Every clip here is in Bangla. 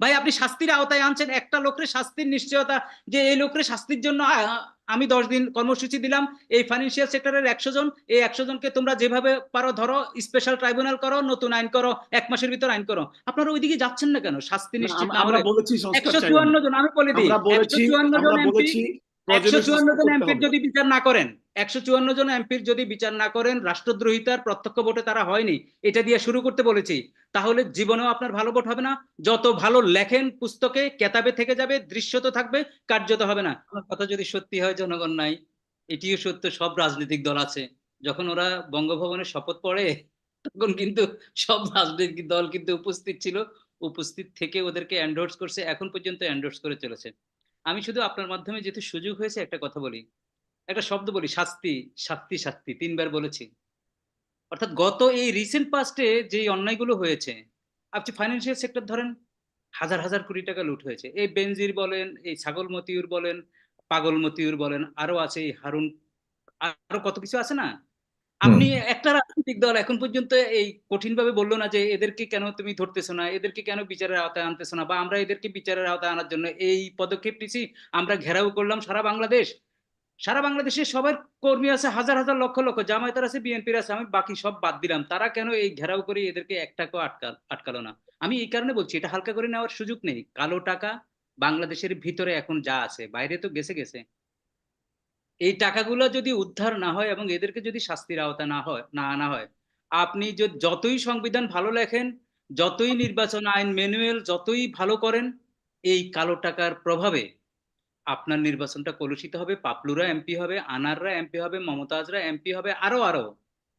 ভাই আপনি শাস্তির আওতায় আনছেন। একটা লোকের শাস্তির নিশ্চয়তা যে এই লোকের শাস্তির জন্য আমি দশ দিন কর্মসূচি দিলাম। এই ফাইন্যান্সিয়াল সেক্টরের একশো জন এই একশো জনকে তোমরা যেভাবে পারো ধরো স্পেশাল ট্রাইব্যুনাল করো নতুন আইন করো এক মাসের ভিতর আইন করো। আপনারা ওইদিকে যাচ্ছেন না কেন? শাস্তি নিশ্চিত একশো চুয়ান্ন জন আমি বলে দিই একশো চুয়ান্ন জন এমপি একশো চুয়ান্ন জন এমপির যদি বিচার না করেন একশো চুয়ান্ন জন এমপির যদি বিচার না করেন রাষ্ট্রদ্রোহিতার প্রত্যক্ষ ভোটে তারা হয়নি। এটা দিয়ে শুরু করতে বলেছি। তাহলে জীবনেও আপনার ভালো ভোট হবে না। যত ভালো লেখেন পুস্তকে কেতাবে থেকে যাবে দৃশ্যত থাকবে কার্যত হবে না। আমার কথা যদি সত্যি হয় জনগণ নাই এটিও সত্য সব রাজনৈতিক দল আছে। যখন ওরা বঙ্গভবনে শপথ পড়ে তখন কিন্তু সব রাজনৈতিক দল কিন্তু উপস্থিত ছিল। উপস্থিত থেকে ওদেরকে এন্ডোর্স করছে এখন পর্যন্ত এন্ডোর্স করে চলেছে। আমি শুধু আপনার মাধ্যমে যেহেতু সুযোগ হয়েছে, একটা কথা বলি। একটা শব্দ বলি, শাস্তি শাস্তি শাস্তি, তিনবার বলেছি। অর্থাৎ গত এই রিসেন্ট পাস্টে যে অন্যায়গুলো হয়েছে, আপনি ফাইন্যান্সিয়াল সেক্টর ধরেন, হাজার হাজার কোটি টাকা লুট হয়েছে। এই বেনজির বলেন, এই ছাগল মতিউর বলেন, পাগল মতিউর বলেন, আরও আছে এই হারুন, আরও কত কিছু আছে না? আপনি একটা রাজনৈতিক দল এখন পর্যন্ত এই কঠিন ভাবে বলল না যে এদেরকে কেন তুমি ধরতেছো না এদেরকে কেন বিচারের আওতায় আনতেছো না বা আমরা এদেরকে বিচারের আওতায় আনার জন্য এই পদক্ষেপ নিছি আমরা ঘেরাও করলাম সারা বাংলাদেশ। সারা বাংলাদেশে সবার কর্মী আছে হাজার হাজার লক্ষ লক্ষ জামায়াতের আছে বিএনপির আছে আমি বাকি সব বাদ দিলাম। তারা কেন এই ঘেরাও করে এদেরকে এক টাকাও আটকাল আটকালো না? আমি এই কারণে বলছি এটা হালকা করে নেওয়ার সুযোগ নেই। কালো টাকা বাংলাদেশের ভিতরে এখন যা আছে বাইরে তো গেছে গেছে। এই টাকাগুলো যদি উদ্ধার না হয় এবং এদেরকে যদি শাস্তির আওতা না হয়, না আনা হয়, আপনি যতই সংবিধান ভালো লেখেন, যতই নির্বাচন আইন ম্যানুয়াল যতই ভালো করেন, এই কালো টাকার প্রভাবে আপনার নির্বাচনটা কলুষিত হবে, পাপলুরা এমপি হবে, আনাররা এমপি হবে, মমতাজরা এমপি হবে, আরও আরও।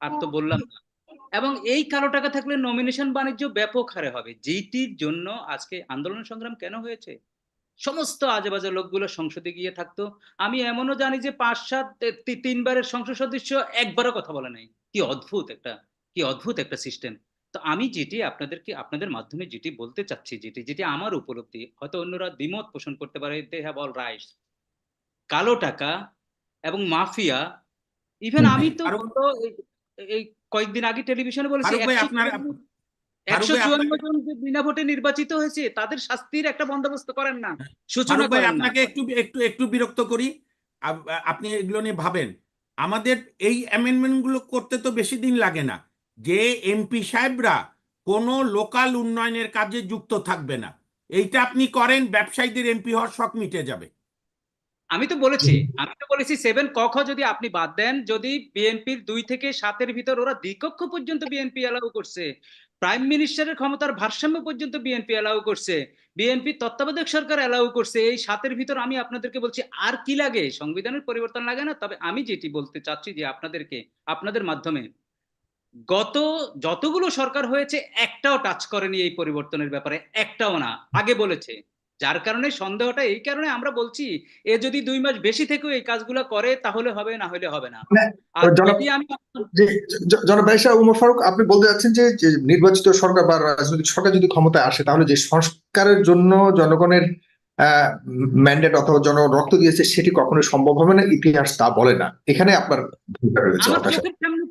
আর তো বললাম না। এবং এই কালো টাকা থাকলে নমিনেশন বাণিজ্য ব্যাপক হারে হবে। যেটির জন্য আজকে আন্দোলন সংগ্রাম কেন হয়েছে? সমস্ত আজেবাজে লোকগুলো সংসদে গিয়ে থাকতো। আমি এমনও জানি যে পাঁচ সাত তিনবারের সংসদ সদস্য একবারও কথা বলে নাই। কি অদ্ভুত একটা কি অদ্ভুত একটা সিস্টেম তো আমি যেটি আপনাদেরকে আপনাদের মাধ্যমে যেটি বলতে চাচ্ছি যেটি যেটি আমার উপলব্ধি হয়তো অন্যরা দ্বিমত পোষণ করতে পারে দে হ্যাভ অল রাইটস কালো টাকা এবং মাফিয়া ইভেন আমি তো এই- কয়েকদিন আগে টেলিভিশনে বলেছি আপনার- একশো চুয়ান্ন জন যে বিনা ভোটে নির্বাচিত হয়েছে তাদের শাস্তির একটা বন্দোবস্ত করেন না সূচনা ভাই আপনাকে একটু একটু একটু বিরক্ত করি। আপনি এগুলো নিয়ে ভাবেন। আমাদের এই অ্যামেন্ডমেন্টগুলো করতে তো বেশি দিন লাগে না। যে এমপি সাহেবরা কোনো লোকাল উন্নয়নের কাজে যুক্ত থাকবে না। এইটা আপনি করেন ব্যবসায়ীদের এমপি হওয়ার শখ মিটে যাবে। আমি তো বলেছি আমি তো বলেছি সেভেন কখ যদি আপনি বাদ দেন যদি বিএনপির দুই থেকে সাতের ভিতর ওরা দ্বিকক্ষ পর্যন্ত বিএনপি অ্যালাউ করছে প্রাইম মিনিস্টারের ক্ষমতার ভারসাম্য পর্যন্ত বিএনপি অ্যালাউ করছে। বিএনপি তত্ত্বাবধায়ক সরকার অ্যালাউ করছে। এই সাতের ভিতর আমি আপনাদেরকে বলছি, আর কি লাগে? সংবিধানের পরিবর্তন লাগে না? তবে আমি যেটি বলতে চাচ্ছি যে আপনাদেরকে, আপনাদের মাধ্যমে গত যতগুলো সরকার হয়েছে, একটাও টাচ করেনি এই পরিবর্তনের ব্যাপারে। একটাও না। আগে বলেছে যার কারণে সন্দেহটা এই কারণে আমরা বলছি এ যদি দুই মাস বেশি থেকেও এই কাজগুলো করে তাহলে হবে না হলে হবে না। মানে, জনাব- যদি আমি যে জ- জনাব বাইশা উমর ফারুক আপনি বলতে যাচ্ছেন যে নির্বাচিত সরকার বা রাজনৈতিক সরকার যদি ক্ষমতায় আসে তাহলে যে সংস্কারের জন্য জনগণের ম্যান্ডেট অথবা জনগণ রক্ত দিয়েছে সেটি কখনোই সম্ভব হবে না? ইতিহাস তা বলে না। এখানে আপনার ভূমিকা রয়েছে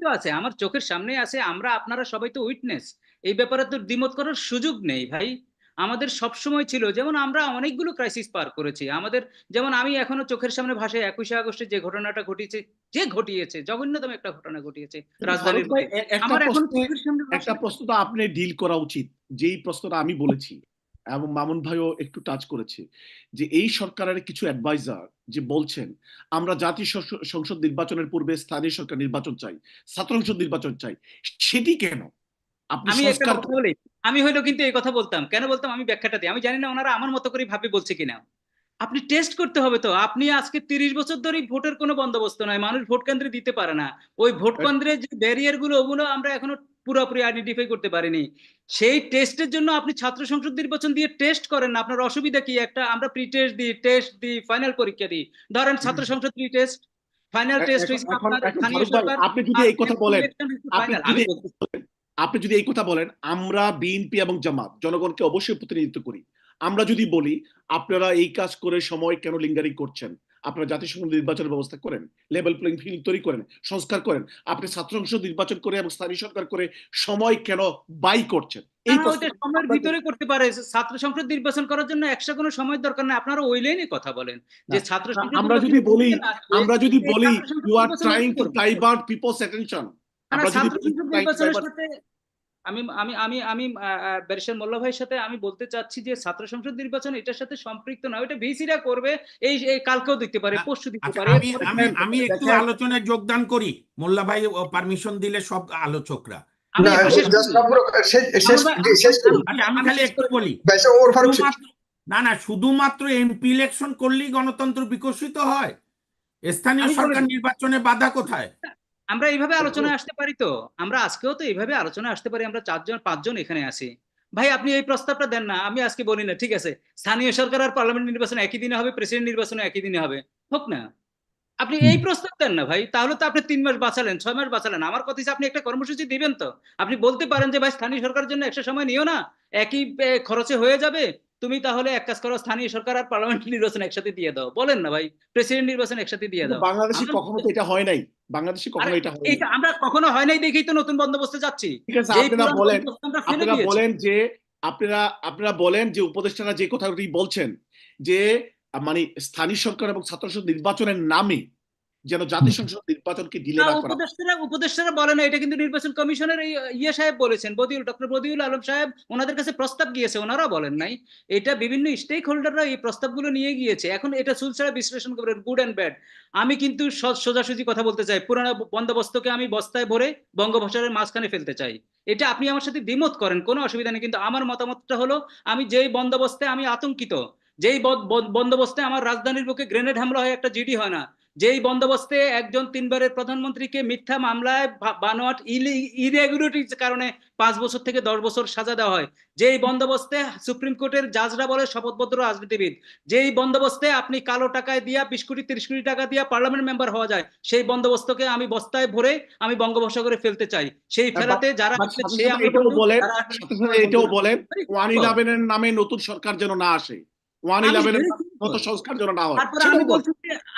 তো আছে আমার চোখের সামনে আছে আমরা আপনারা সবাই তো উইটনেস এই ব্যাপারে তো দ্বিমত করার সুযোগ নেই ভাই। আমাদের সব সময় ছিল যেমন আমরা অনেকগুলো ক্রাইসিস পার করেছি। আমাদের যেমন আমি এখনও চোখের সামনে ভাষায় একুশে আগস্টে যে ঘটনাটা ঘটিয়েছে যে ঘটিয়েছে জঘন্যতম একটা ঘটনা ঘটিয়েছে রাজধানীর একটা আমার এখন চোখের সামনে একটা প্রশ্ন তো আপনি ডিল করা উচিত যেই প্রশ্নটা আমি বলেছি এবং মামুন ভাইও একটু টাচ করেছে যে এই সরকারের কিছু অ্যাডভাইজার যে বলছেন আমরা জাতীয় সংস- সংসদ নির্বাচনের পূর্বে স্থানীয় সরকার নির্বাচন চাই ছাত্র সংসদ নির্বাচন চাই সেটি কেন? আমি একটা কথা বলি। আমি হয়তো কিন্তু এই কথা বলতাম। কেন বলতাম? আমি ব্যাখ্যাটা দিই। আমি জানি না ওনারা আমার মতো করে ভাবে বলছে কিনা। আপনি টেস্ট করতে হবে তো। আপনি আজকে তিরিশ বছর ধরে ভোটের কোনো বন্দোবস্ত নয়। মানুষ ভোট কেন্দ্রে দিতে পারে না। ওই ভোট কেন্দ্রের যে ব্যারিয়ারগুলো ওগুলো আমরা এখনও পুরোপুরি আইডেন্টিফাই করতে পারিনি। সেই টেস্টের জন্য আপনি ছাত্র সংসদ নির্বাচন দিয়ে টেস্ট করেন না। আপনার অসুবিধা কি? একটা আমরা প্রি টেস্ট দিই টেস্ট দিই ফাইনাল পরীক্ষা দিই। ধরেন ছাত্র সংসদ প্রি টেস্ট ফাইনাল টেস্ট আপনি যদি এই কথা বলেন আপনি আপনি যদি এই কথা বলেন আমরা বিএনপি এবং জামাত জনগণকে অবশ্যই প্রতিনিধিত্ব করি। আমরা যদি বলি আপনারা এই কাজ করে সময় কেন লিঙ্গারিং করছেন? আপনারা জাতিসংঘ নির্বাচনের ব্যবস্থা করেন লেভেল প্লেইং ফিল্ড তৈরি করেন সংস্কার করেন আপনি ছাত্র সংসদ নির্বাচন করে এবং স্থানীয় সরকার করে সময় কেন বাই করছেন? এই সময়ের ভিতরে করতে পারে। ছাত্র সংসদ নির্বাচন করার জন্য একশো কোনো সময় দরকার নাই। আপনারা ওই লাইনে কথা বলেন যে ছাত্র আমরা যদি বলি আমরা যদি বলি you are trying to divert people's attention আমি আমি আমি আমি ব্যারিস্টার মোল্লা ভাইয়ের সাথে আমি বলতে চাচ্ছি যে ছাত্র সংসদ নির্বাচন এটার সাথে সম্পৃক্ত না ওটা ভিসিরা করবে এই কালকেও দিতে পারে পরশু দিতে আচ্ছা পারে। আমি। একটু আলোচনায় যোগদান করি। মোল্লা ভাই পারমিশন দিলে সব আলোচকরা। আমি একটু আচ্ছা খালি বলি। না না শুধুমাত্র এমপি ইলেকশন করলেই গণতন্ত্র বিকশিত হয়। স্থানীয় সরকার। নির্বাচনে বাধা কোথায়? আমরা এইভাবে আলোচনায় আসতে পারি তো? আমরা আজকেও তো এইভাবে আলোচনায় আসতে পারি আমরা চারজন পাঁচজন এখানে আছি। ভাই আপনি এই প্রস্তাবটা দেন না আমি আজকে বলি না ঠিক আছে? স্থানীয় সরকার আর পার্লামেন্ট নির্বাচন একই দিনে হবে প্রেসিডেন্ট নির্বাচন একই দিনে হবে হোক না। আপনি এই প্রস্তাব দেন না ভাই তাহলে তো আপনি তিন মাস বাঁচালেন ছয় মাস বাঁচালেন। আমার কথা আপনি একটা কর্মসূচি দিবেন তো। আপনি বলতে পারেন যে ভাই স্থানীয় সরকারের জন্য একটা সময় নিও না একই খরচে হয়ে যাবে তুমি তাহলে এক কাজ করো স্থানীয় সরকার আর পার্লামেন্ট নির্বাচন একসাথে দিয়ে দাও। বলেন না ভাই প্রেসিডেন্ট নির্বাচন একসাথে দিয়ে দাও। বাংলাদেশে কখনো তো এটা হয় নাই। বাংলাদেশে কখনো এটা হয় আমরা কখনো হয় নাই দেখেই তো নতুন বন্দোবস্তে যাচ্ছি। ঠিক আছে আপনারা বলেন আপনারা বলেন যে আপনারা আপনারা বলেন যে উপদেষ্টারা যে কথাটি বলছেন যে মানে স্থানীয় সরকার এবং ছাত্র নির্বাচনের নামে যেন জাতীয় সংসদ নির্বাচনকে ডিলে না, করা। উপদেষ্টারা উপদেষ্টারা বলে না এটা কিন্তু নির্বাচন কমিশনের এই ইয়ে সাহেব বলেছেন। বদিউল ডক্টর বদিউল আলম সাহেব ওনাদের কাছে প্রস্তাব গিয়েছে ওনারা বলেন নাই। এটা বিভিন্ন স্টেক হোল্ডাররা এই প্রস্তাবগুলো নিয়ে গিয়েছে। এখন এটা সুলছাড়া বিশ্লেষণ করবেন গুড অ্যান্ড ব্যাড আমি কিন্তু সোজাসুজি কথা বলতে চাই। পুরানো বন্দোবস্তকে আমি বস্তায় ভরে বঙ্গোপসাগরের মাঝখানে ফেলতে চাই। এটা আপনি আমার সাথে দ্বিমত করেন কোনো অসুবিধা নেই। কিন্তু আমার মতামতটা হলো আমি যেই বন্দোবস্তে আমি আতঙ্কিত যেই বন্দোবস্তে আমার রাজধানীর বুকে গ্রেনেড হামলা হয় একটা জিডি হয় না যেই বন্দোবস্তে একজন তিনবারের প্রধানমন্ত্রীকে মিথ্যা মামলায় বানোয়াট ইরেগুলারিটির কারণে পাঁচ বছর থেকে দশ বছর সাজা দেওয়া হয়। যেই বন্দোবস্তে সুপ্রিম কোর্টের জাজরা বলে শপথবদ্ধ রাজনীতিবিদ যেই বন্দোবস্তে আপনি কালো টাকায় দিয়া বিশ কোটি তিরিশ কোটি টাকা দিয়া পার্লামেন্ট মেম্বার হওয়া যায় সেই বন্দোবস্তকে আমি বস্তায় ভরে আমি বঙ্গোপসাগরে ফেলতে চাই। সেই ফেরাতে যারা এটাও বলেন ওয়ান ইলেভেনের নামে নতুন সরকার যেন না আসে। ওয়ান ইলেভেনের মতো সংস্কার যেন না হয়। আমি বলছি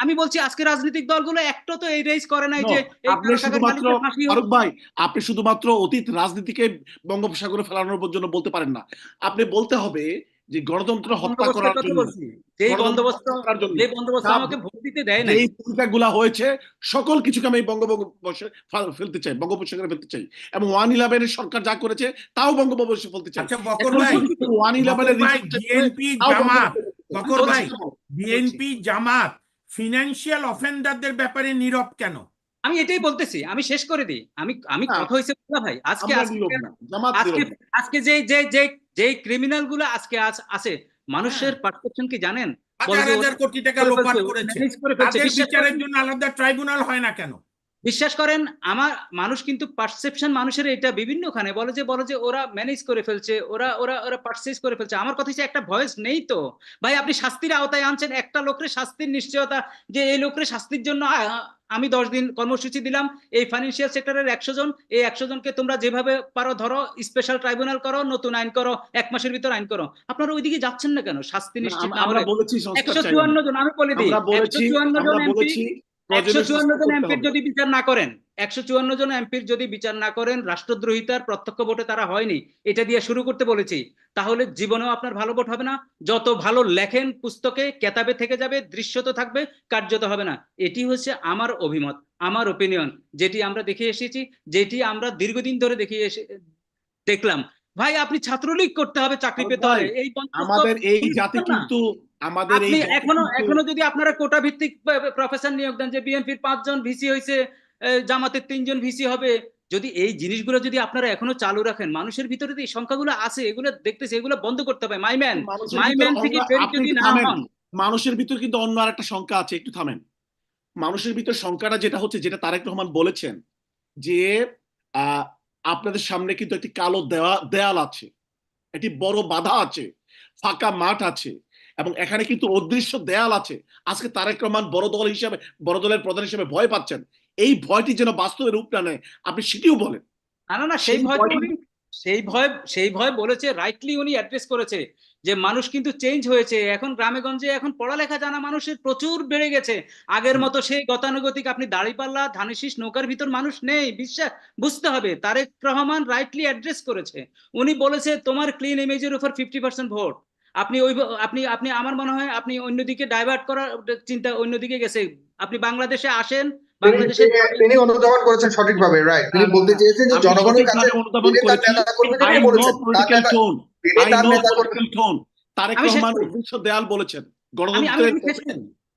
আমি বলছি আজকে রাজনৈতিক দলগুলো একটা তো এই রেজ করে নাই যে আপনি শুধুমাত্র। ফারুক ভাই আপনি শুধুমাত্র অতীত রাজনীতিকে বঙ্গোপসাগরে ফেলানোর জন্য বলতে পারেন না। আপনি বলতে হবে যে গণতন্ত্র হত্যা করার জন্য বলছি। বন্দোবস্ত হত্যা করার জন্য যে বন্দোবস্ত আমাকে ভোট দিতে দেয় নাই। যেই ভূমিকাগুলা হয়েছে সকল কিছুকে আমি ফেলতে চাই বঙ্গোপসাগরে ফেলতে চাই। এবং ওয়ান ইলেভেনের সরকার যা করেছে তাও বঙ্গোপসাগরে ফেলতে চাই। আচ্ছা বকর এখন ভাই ওয়ান ইলেভেনের বকর ভাই বিএনপি জামাত বকর ভাই বিএনপি জামাত ফিনান্সিয়াল অফেন্ডারদের ব্যাপারে নীরব কেন? আমি এটাই বলতেছি আমি শেষ করে দিই। আমি আমি কথা হয়েছে ভাই? আজকে আজকে আজকে যে যে যে যে ক্রিমিনালগুলো আজকে আজ- আছে মানুষের পারসেপশন কি জানেন? হাজার কোটি টাকা লোপাট করেছে। manage করে ফেলছে। বিচারের জন্য আলাদা ট্রাইব্যুনাল হয় না কেন? বিশ্বাস করেন আমার মানুষ কিন্তু পারসেপশন মানুষের এটা বিভিন্নখানে। বলে যে বলে যে ওরা ম্যানেজ করে ফেলছে ওরা ওরা ওরা পারচেজ করে ফেলছে। আমার কথা হচ্ছে একটা ভয়েস নেই তো। ভাই আপনি শাস্তির আওতায় আনছেন একটা লোকের শাস্তির নিশ্চয়তা যে এই লোকের শাস্তির জন্য আমি দশ দিন কর্মসূচি দিলাম এই ফাইন্যান্সিয়াল সেক্টরের একশো জন এই একশো জনকে তোমরা যেভাবে পারো ধরো স্পেশাল ট্রাইব্যুনাল করো নতুন আইন করো এক মাসের ভিতর আইন করো। আপনারা ওইদিকে যাচ্ছেন না কেন? শাস্তি নিশ্চিত একশো চুয়ান্ন জন আমি বলে দিই একশো চুয়ান্ন জন একশো চুয়ান্ন জন এমপির যদি বিচার না করেন একশো চুয়ান্ন জন এমপির যদি বিচার না করেন রাষ্ট্রদ্রোহিতার প্রত্যক্ষ ভোটে তারা হয়নি। এটা দিয়ে শুরু করতে বলেছি। তাহলে জীবনেও আপনার ভালো ভোট হবে না। যত ভালো লেখেন পুস্তকে কেতাবে থেকে যাবে দৃশ্যত থাকবে কার্যত হবে না। এটি হচ্ছে আমার অভিমত আমার ওপিনিয়ন যেটি আমরা দেখে এসেছি যেটি আমরা দীর্ঘদিন ধরে দেখে এসে দেখলাম। ভাই আপনি ছাত্রলীগ করতে হবে চাকরি পেতে হবে। এই আমাদের এই জাতি কিন্তু আমাদের এই এখনও এখনও যদি আপনারা কোটা ভিত্তিক প্রফেসর নিয়োগ দেন যে বিএনপির পাঁচজন ভিসি হয়েছে জামাতের তিনজন ভিসি হবে যদি এই জিনিসগুলো যদি আপনারা এখনও চালু রাখেন মানুষের ভিতরে এই সংখ্যাগুলো আছে এগুলো দেখতেছে এগুলো বন্ধ করতে হবে। মাই ম্যান মাই ম্যান থেকে যদি না হন। মানুষের ভিতর কিন্তু অন্য আর একটা সংখ্যা আছে একটু থামেন। মানুষের ভিতর সংখ্যাটা যেটা হচ্ছে যেটা তারেক রহমান বলেছেন যে আহ, আপনাদের সামনে কিন্তু একটি কালো দেওয়া দেয়াল আছে। একটি বড় বাধা আছে ফাঁকা মাঠ আছে। এবং এখানে কিন্তু অদৃশ্য দেয়াল আছে। আজকে তারেক রহমান বড় দল হিসেবে বড় দলের প্রধান হিসেবে ভয় পাচ্ছেন। এই ভয়টি যেন বাস্তবে রূপ না নেয় আপনি সেটিও বলেন। না না না সেই ভয় সেই ভয় সেই ভয় বলেছে রাইটলি উনি অ্যাড্রেস করেছে যে মানুষ কিন্তু চেঞ্জ হয়েছে। এখন গ্রামে গঞ্জে এখন পড়ালেখা জানা মানুষের প্রচুর বেড়ে গেছে। আগের মতো সেই গতানুগতিক আপনি দাড়িপাল্লা ধানেশিস নৌকার ভিতর মানুষ নেই বিশ্বাস বুঝতে হবে। তারেক রহমান রাইটলি অ্যাড্রেস করেছে। উনি বলেছে তোমার ক্লিন ইমেজের উপর ফিফটি পার্সেন্ট ভোট আপনি ওই আপনি আপনি আমার মনে হয় আপনি অন্যদিকে ডাইভার্ট করার চিন্তা অন্যদিকে গেছে। আপনি বাংলাদেশে আসেন বাংলাদেশে তিনি- অনুধাবন করেছেন সঠিকভাবে রাইট তিনি বলতে চেয়েছেন যে জনগণের কাছে অনুধাবন. তারেক রহমান অদৃশ্য দেয়াল বলেছেন। গণতন্ত্রের।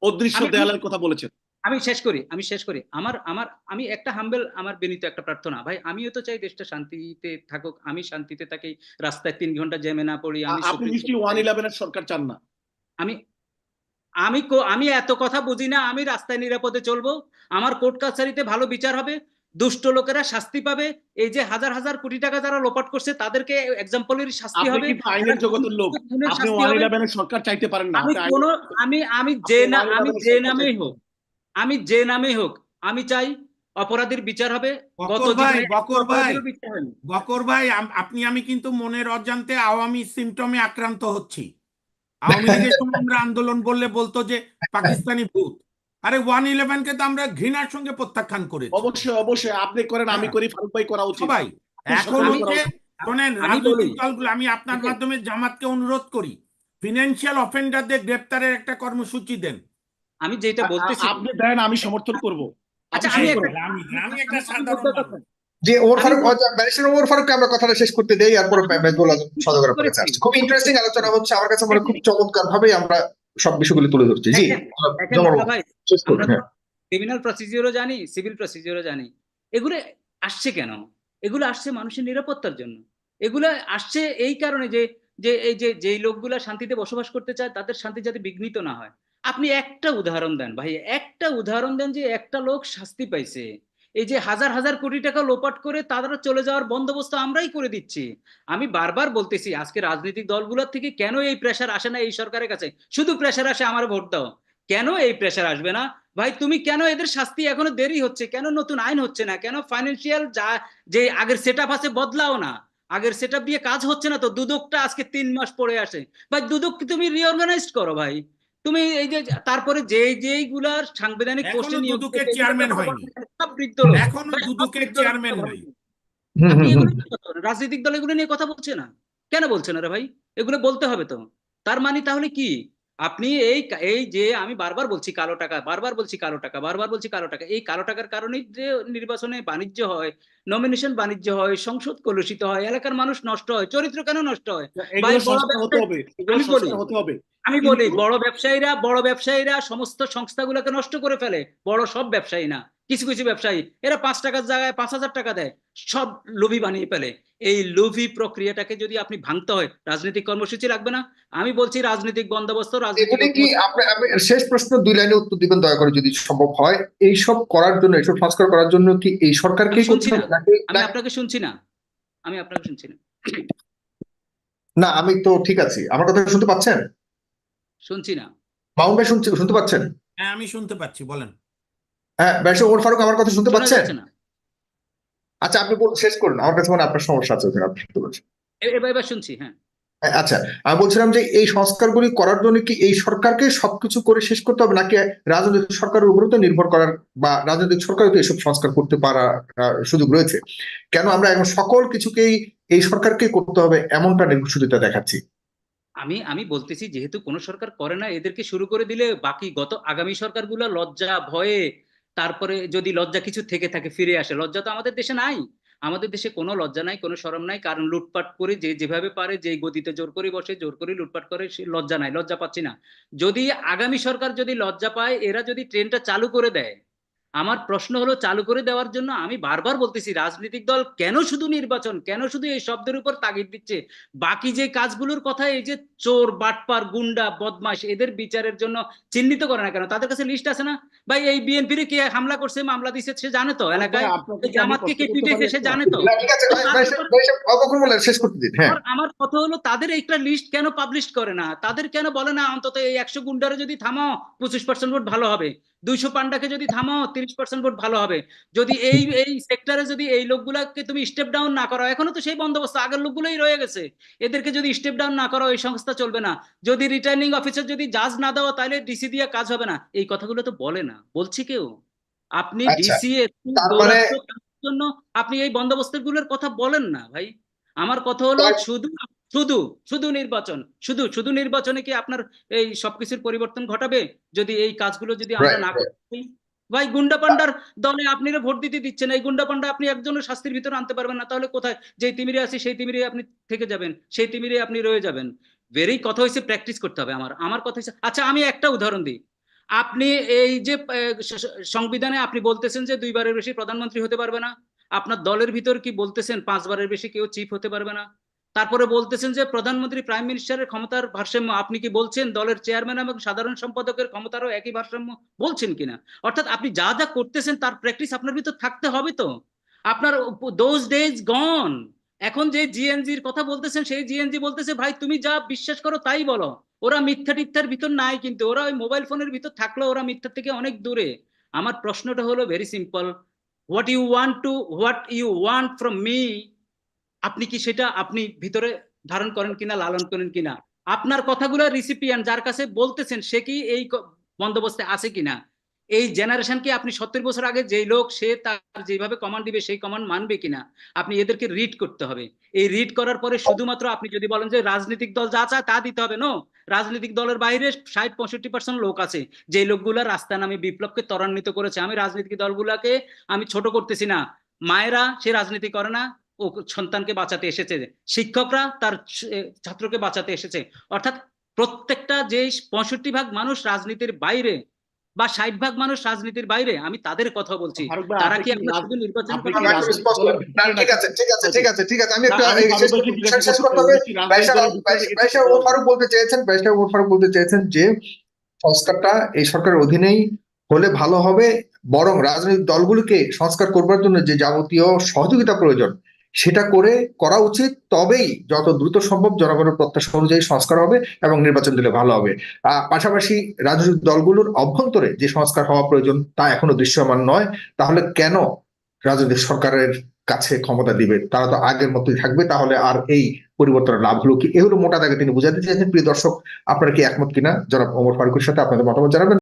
অদৃশ্য দেয়ালের কথা বলেছেন। আমি শেষ করি আমি শেষ করি। আমার আমার আমি একটা হাম্বেল আমার বিনীত একটা প্রার্থনা। ভাই আমিও তো চাই দেশটা শান্তিতে থাকুক আমি শান্তিতে থাকি রাস্তায় তিন ঘণ্টা জ্যামে না পড়ি আমি আপনি নিশ্চয়ই ওয়ান ইলেভেনের সরকার চান না। আমি আমি আমি এত কথা বুঝি না আমি রাস্তায় নিরাপদে চলবো আমার কোর্ট কাছারিতে ভালো বিচার হবে দুষ্ট লোকেরা শাস্তি পাবে এই যে হাজার হাজার কোটি টাকা যারা লোপাট করছে তাদেরকে এক্সাম্পলের শাস্তি হবে। আইনের জগতের লোক? আপনি শাস্তি ওয়ান হবে। ইলেভেনের সরকার চাইতে পারেন না। আমি আপনি আমি আমি যে না আমি যে নামেই হোক আমি যে নামেই হোক আমি চাই অপরাধীর বিচার হবে। বকর ভাই আপনি আমি কিন্তু মনের অজান্তে আওয়ামী সিমটমে আক্রান্ত হচ্ছি। আওয়ামী লীগের সময় আমরা আন্দোলন বললে বলতো যে পাকিস্তানি ভূত। আরে ওয়ান ইলেভেন কে তো আমরা ঘৃণার সঙ্গে প্রত্যাখ্যান করেছি। অবশ্যই অবশ্যই। আপনি করেন আমি হ্যাঁ। করি ফারুক ভাই করা উচিত। ভাই এখন আমি- হচ্ছে শোনেন রাজনৈতিক দলগুলো আমি আপনার মাধ্যমে জামাতকে অনুরোধ করি ফিনান্সিয়াল অফেন্ডারদের গ্রেপ্তারের একটা কর্মসূচি দেন। আমি যেটা বলতেছি আপনি দেন আমি সমর্থন করব। আচ্ছা, আমি। আমি একটা সাধারণ কথা- যে আমি ফারুক বলতে- ব্যারিস্টার ওমর ফারুককে আমরা কথাটা শেষ করতে দেই এরপর মেজবুল আজম সদগর। খুব ইন্টারেস্টিং আলোচনা হচ্ছে আমার কাছে মনে খুব চমৎকার ভাবে আমরা সব বিষয়গুলি তুলে ধরছি। জি আমরা হ্যাঁ। ক্রিমিনাল প্রসিজিওরও জানি সিভিল প্রসিজিওরও জানি। এগুলো আসছে কেন? এগুলো আসছে মানুষের নিরাপত্তার জন্য। এগুলো আসছে এই কারণে যে যে এই যে যেই লোকগুলা শান্তিতে বসবাস করতে চায় তাদের শান্তি যাতে বিঘ্নিত না হয়। আপনি একটা উদাহরণ দেন ভাই, একটা উদাহরণ দেন যে একটা লোক শাস্তি পাইছে। এই যে হাজার হাজার কোটি টাকা লোপাট করে তারা চলে যাওয়ার বন্দোবস্ত আমরাই করে দিচ্ছি। আমি বারবার বলতেছি, আজকে রাজনৈতিক দলগুলোর থেকে কেন এই প্রেশার আসে না এই সরকারের কাছে? শুধু প্রেশার আসে, আমার ভোট দাও। কেন এই প্রেশার আসবে না? ভাই, তুমি কেন এদের শাস্তি এখনও দেরি হচ্ছে? কেন নতুন আইন হচ্ছে না? কেন ফাইন্যান্সিয়াল যা, যে আগের সেট আপ আছে বদলাও না? আগের সেট দিয়ে কাজ হচ্ছে না তো? দুদকটা আজকে তিন মাস পরে আসে। ভাই, দুদক তুমি রিঅর্গানাইজ করো ভাই। তুমি এই যে তারপরে যে যেইগুলার সাংবিধানিক এখনও পোস্টে নিয়োগ চেয়ারম্যান হয়নি। সব বৃদ্ধ। এখনও দুদকের চেয়ারম্যান নাই। রাজনৈতিক দল এগুলো নিয়ে কথা বলছে না? কেন বলছে না রে ভাই? এগুলো বলতে হবে তো। তার মানে তাহলে কি? আপনি এই এই যে আমি বারবার বলছি কালো টাকা বারবার বলছি কালো টাকা বারবার বলছি কালো টাকা এই কালো টাকার কারণেই যে নির্বাচনে বাণিজ্য হয় নমিনেশন বাণিজ্য হয় সংসদ কলুষিত হয় এলাকার মানুষ নষ্ট হয় চরিত্র কেন নষ্ট হয়? আমি বলি। বড় ব্যবসায়ীরা বড় ব্যবসায়ীরা সমস্ত সংস্থাগুলোকে নষ্ট করে ফেলে। বড় সব ব্যবসায়ী না কিছু কিছু ব্যবসায়ী। এরা পাঁচ টাকার জায়গায় পাঁচ হাজার টাকা দেয় সব লোভী বানিয়ে ফেলে। এই লোভী প্রক্রিয়াটাকে যদি আপনি ভাঙতে হয় রাজনৈতিক কর্মসূচি লাগবে না? আমি বলছি রাজনৈতিক বন্দোবস্ত আপনি শেষ প্রশ্ন দুই লাইনে উত্তর দিবেন দয়া করে যদি সম্ভব হয়। এইসব করার জন্য এইসব সংস্কার করার জন্য কি এই সরকারকে শুনছি নাকি আমি না- আপনাকে শুনছি না। আমি আপনাকে শুনছি না। না আমি তো ঠিক আছি। আমার কথা শুনতে পাচ্ছেন? শুনছি না। মাউন্ট ভাই শুনতে শুনতে পাচ্ছেন? হ্যাঁ আমি শুনতে পাচ্ছি বলেন। হ্যাঁ ব্যারিস্টার ওমর ফারুক আমার কথা শুনতে পাচ্ছেন? আচ্ছা আপনি বল- শেষ করুন। আমার কাছে মনে আপনার সমস্যা আছে ওখানে, আপনি শুনতে পাচ্ছেন। এবার এবার শুনছি হ্যাঁ। হ্যাঁ, আচ্ছা আমি বলছিলাম যে এই সংস্কারগুলি করার জন্য কি এই সরকারকে সবকিছু করে শেষ করতে হবে নাকি রাজনৈতিক সরকারের উপরে তো নির্ভর করার বা রাজনৈতিক সরকারও তো এসব সংস্কার করতে পারা আহ, সুযোগ রয়েছে? কেন আমরা এখন সকল কিছুকেই এই সরকারকে করতে হবে এমনটা নির্ভরশীলতা দেখাচ্ছি? আমি আমি বলতেছি যেহেতু কোনো সরকার করে না, এদেরকে শুরু করে দিলে বাকি গত আগামী সরকারগুলো লজ্জা, ভয়ে তারপরে যদি লজ্জা কিছু থেকে থাকে, ফিরে আসে। লজ্জা তো আমাদের দেশে নাই। আমাদের দেশে কোনো লজ্জা নাই, কোনো শরম নাই। কারণ লুটপাট করে যে যেভাবে পারে, যে গতিতে জোর করে বসে, জোর করে লুটপাট করে, সে লজ্জা নাই, লজ্জা পাচ্ছি না। যদি আগামী সরকার যদি লজ্জা পায়, এরা যদি ট্রেনটা চালু করে দেয় আমার প্রশ্ন হলো চালু করে দেওয়ার জন্য আমি বারবার বলতেছি রাজনৈতিক দল কেন শুধু নির্বাচন কেন শুধু এই শব্দের উপর তাগিদ দিচ্ছে? বাকি যে কাজগুলোর কথা এই যে চোর বাটপার গুন্ডা বদমাশ এদের বিচারের জন্য চিহ্নিত করে না কেন? তাদের কাছে লিস্ট আছে না? ভাই এই বিএনপির কে হামলা করছে মামলা দিছে সে জানে তো? এলাকায় জামাতকে কে পারি সে জানে তো? হ্যাঁ। আমার আমার কথা হলো তাদের একটা লিস্ট কেন পাবলিশ করে না? তাদের কেন বলে না অন্তত এই একশো গুন্ডারে যদি থামাও পঁচিশ পার্সেন্ট ভোট ভালো হবে। দুইশো পান্ডাকে যদি থামাও তিরিশ পার্সেন্ট ভোট ভালো হবে। যদি এই এই সেক্টরে যদি এই লোকগুলাকে তুমি স্টেপ ডাউন না করো এখনও তো সেই বন্দোবস্ত আগের লোকগুলোই রয়ে গেছে। এদেরকে যদি স্টেপ ডাউন না করো এই সংস্থা চলবে না। যদি রিটার্নিং অফিসার যদি জাজ না দেওয়া তাহলে ডিসি দিয়ে কাজ হবে না। এই কথাগুলো তো বলে না বলছি কেউ? আপনি আচ্ছা, ডিসি মানে- জন্য আপনি এই বন্দোবস্তেরগুলোর কথা বলেন না ভাই। আমার কথা হলো শুধু শুধু শুধু নির্বাচন শুধু শুধু নির্বাচনে কি আপনার এই সবকিছুর পরিবর্তন ঘটাবে? যদি এই কাজগুলো যদি আমরা না করি? ভাই গুন্ডা পান্ডার দলে আপনি ভোট দিতে দিচ্ছেন এই গুন্ডা পান্ডা আপনি একজনের শাস্তির ভিতরে আনতে পারবেন না তাহলে কোথায়? যেই তিমিরে আছে সেই তিমিরে আপনি থেকে যাবেন সেই তিমিরে আপনি রয়ে যাবেন। ভেরি কথা হয়েছে প্র্যাকটিস করতে হবে আমার। আমার কথা হচ্ছে আচ্ছা আমি একটা উদাহরণ দিই। আপনি এই যে সংবিধানে আপনি বলতেছেন যে দুইবারের বেশি প্রধানমন্ত্রী হতে পারবে না। আপনার দলের ভিতর কি বলতেছেন পাঁচবারের বেশি কেউ চিফ হতে পারবে না? তারপরে বলতেছেন যে প্রধানমন্ত্রী প্রাইম মিনিস্টারের ক্ষমতার ভারসাম্য, আপনি কি বলছেন? দলের চেয়ারম্যান এবং সাধারণ সম্পাদকের ক্ষমতারও একই ভারসাম্য বলছেন কিনা? অর্থাৎ আপনি যা যা করতেছেন, তার প্র্যাকটিস আপনার ভিতর থাকতে হবে তো। আপনার দোজ ডেজ গন এখন যে জিএনজির কথা বলতেছেন, সেই জিএনজি বলতেছে, ভাই, তুমি যা বিশ্বাস করো, তাই বলো। ওরা মিথ্যা টিথ্যার ভিতর নাই, কিন্তু ওরা ওই মোবাইল ফোনের ভিতর থাকলেও ওরা মিথ্যা থেকে অনেক দূরে। আমার প্রশ্নটা হলো very simple what you want to what you want from me আপনি কি সেটা আপনি ভিতরে ধারণ করেন কিনা, লালন করেন কিনা? আপনার কথাগুলো রিসিপিয়ান যার কাছে বলতেছেন, সে কি এই বন্দোবস্তে আছে কিনা? এই জেনারেশন কি আপনি সত্তর বছর আগে যেই লোক, সে তার যেভাবে কমান্ড দিবে, সেই কমান্ড মানবে কিনা? আপনি এদেরকে রিড করতে হবে। এই রিড করার পরে শুধুমাত্র আপনি যদি বলেন যে রাজনৈতিক দল যা চায় তা দিতে হবে নো রাজনৈতিক দলের বাইরে ষাট, পঁয়ষট্টি পার্সেন্ট লোক আছে। যে লোকগুলো রাস্তায় নামে বিপ্লবকে ত্বরান্বিত করেছে, আমি রাজনৈতিক দলগুলাকে আমি ছোট করতেছি না। মায়েরা সে রাজনীতি করে না ও সন্তানকে বাঁচাতে এসেছে। শিক্ষকরা তার ছাত্রকে বাঁচাতে এসেছে। অর্থাৎ প্রত্যেকটা যে পঁয়ষট্টি ভাগ মানুষ রাজনীতির বাইরে বা ষাট ভাগ মানুষ রাজনীতির বাইরে আমি তাদের কথা বলছি। তারা কি শুধু নির্বাচন ঠিক আছে ঠিক আছে ঠিক আছে ঠিক আছে আমি একটু শেষ করতে- হবে। ফারুক বলতে চেয়েছেন বাইশা ফারুক বলতে চেয়েছেন যে সংস্কারটা এই সরকারের অধীনেই হলে ভালো হবে বরং রাজনৈতিক দলগুলোকে সংস্কার করবার জন্য যে যাবতীয় সহযোগিতা প্রয়োজন সেটা করে করা উচিত। তবেই যত দ্রুত সম্ভব জনগণের প্রত্যাশা অনুযায়ী সংস্কার হবে এবং নির্বাচন দিলে ভালো হবে। পাশাপাশি রাজনৈতিক দলগুলোর অভ্যন্তরে যে সংস্কার হওয়া প্রয়োজন তা এখনও দৃশ্যমান নয়। তাহলে কেন রাজনৈতিক সরকারের কাছে ক্ষমতা দিবে? তারা তো আগের মতোই থাকবে, তাহলে আর এই পরিবর্তনের লাভ হলো কি? এগুলো মোটা দাগে তিনি বুঝাতে চেয়েছেন। প্রিয় দর্শক, আপনারা কি একমত কিনা? জনাব ওমর ফারুকের সাথে আপনাদের মতামত জানাবেন।